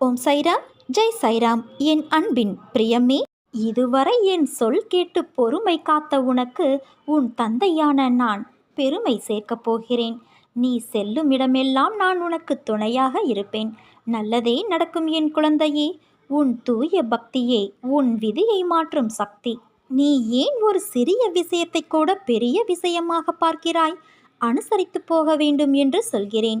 ஓம் சைராம் ஜெய் சைராம். என் அன்பின் பிரியமே இதுவரை என் சொல் கேட்டு பொறுமை காத்த உனக்கு உன் தந்தையான நான் பெருமை சேர்க்கப் போகிறேன். நீ செல்லும் இடமெல்லாம் நான் உனக்கு துணையாக இருப்பேன். நல்லதே நடக்கும் என் குழந்தையே உன் தூய பக்தியே உன் விதியை மாற்றும் சக்தி. நீ ஏன் ஒரு சிறிய விஷயத்தை கூட பெரிய விஷயமாக பார்க்கிறாய்? அனுசரித்து போக வேண்டும் என்று சொல்கிறேன்.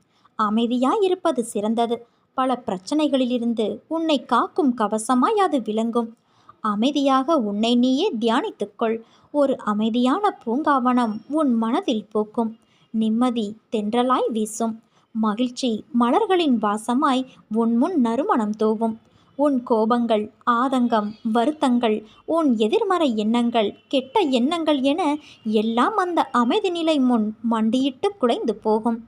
அமைதியாய் இருப்பது சிறந்தது. பல பிரச்சனைகளிலிருந்து உன்னை காக்கும் கவசமாய் அது விளங்கும். அமைதியாக உன்னை நீயே தியானித்துக்கொள் ஒரு அமைதியான பூங்காவனம் உன் மனதில் பூக்கும். நிம்மதி தென்றலாய் வீசும். மகிழ்ச்சி மலர்களின் வாசமாய் உன் முன் நறுமணம் தூவும். உன் கோபங்கள் ஆதங்கம் வருத்தங்கள் உன் எதிர்மறை எண்ணங்கள் கெட்ட எண்ணங்கள் என எல்லாம் அந்த அமைதி நிலை முன் மண்டியிட்டு குலைந்து போகும்.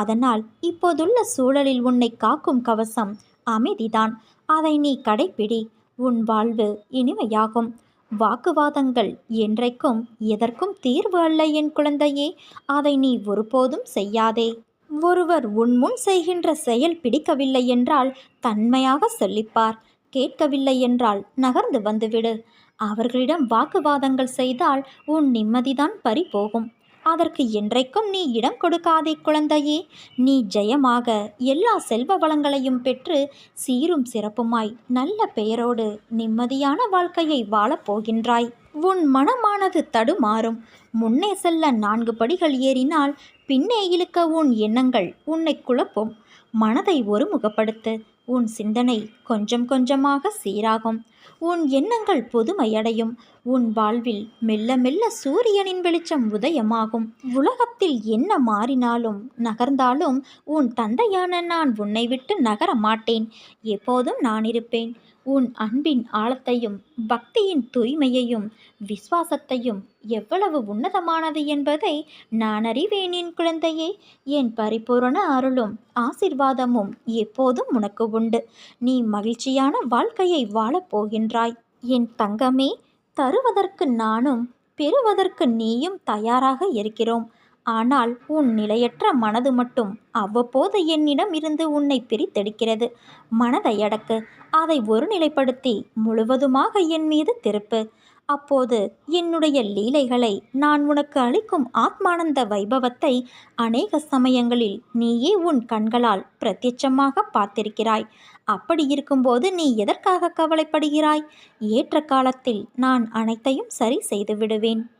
அதனால் இப்போதுள்ள சூழலில் உன்னை காக்கும் கவசம் அமைதிதான். அதை நீ கடைப்பிடி. உன் வாழ்வு இனிமையாகும். வாக்குவாதங்கள் என்றைக்கும் எதற்கும் தீர்வு அல்ல என் குழந்தையே. அதை நீ ஒருபோதும் செய்யாதே. ஒருவர் உன் முன் செய்கின்ற செயல் பிடிக்கவில்லை என்றால் தன்மையாக சொல்லிப்பார். கேட்கவில்லை என்றால் நகர்ந்து வந்துவிடு. அவர்களிடம் வாக்குவாதங்கள் செய்தால் உன் நிம்மதிதான் பறிபோகும். அதற்கு என்றைக்கும் நீ இடம் கொடுக்காதே குழந்தையே. நீ ஜெயமாக எல்லா செல்வ வளங்களையும் பெற்று சீரும் சிறப்புமாய் நல்ல பெயரோடு நிம்மதியான வாழ்க்கையை வாழப் போகின்றாய். உன் மனமானது தடுமாறும். முன்னே செல்ல நான்கு படிகள் ஏறினால் பின்னே இழுக்க உன் எண்ணங்கள் உன்னை குழப்பும். மனதை ஒருமுகப்படுத்து. உன் சிந்தனை கொஞ்சம் கொஞ்சமாக சீராகும். உன் எண்ணங்கள் புதுமையடையும். உன் வாழ்வில் மெல்ல மெல்ல சூரியனின் வெளிச்சம் உதயமாகும். உலகத்தில் என்ன மாறினாலும் நகர்ந்தாலும் உன் தந்தையான நான் உன்னை விட்டு நகர மாட்டேன் எப்போதும் நான் இருப்பேன். உன் அன்பின் ஆழத்தையும் பக்தியின் தூய்மையையும் விசுவாசத்தையும் எவ்வளவு உன்னதமானது என்பதை நான் அறிவேன் என் குழந்தையே. என் பரிபூரண அருளும் ஆசிர்வாதமும் எப்போதும் உனக்கு உண்டு. நீ மகிழ்ச்சியான வாழ்க்கையை வாழப் போகின்றாய். என் தங்கமே தருவதற்கு நானும் பெறுவதற்கு நீயும் தயாராக இருக்கிறோம். ஆனால் உன் நிலையற்ற மனது மட்டும் அவ்வப்போது என்னிடம் இருந்து உன்னை பிரித்தெடுக்கிறது. மனதை அடக்கு. அதை ஒருநிலைப்படுத்தி முழுவதுமாக என் மீது திருப்பு. அப்போது என்னுடைய லீலைகளை நான் உனக்கு அளிக்கும் ஆத்மானந்த வைபவத்தை அநேக சமயங்களில் நீயே உன் கண்களால் பிரத்யட்சமாக பார்த்திருக்கிறாய். அப்படி இருக்கும்போது நீ எதற்காக கவலைப்படுகிறாய்? ஏற்ற காலத்தில் நான் அனைத்தையும் சரி செய்து விடுவேன்.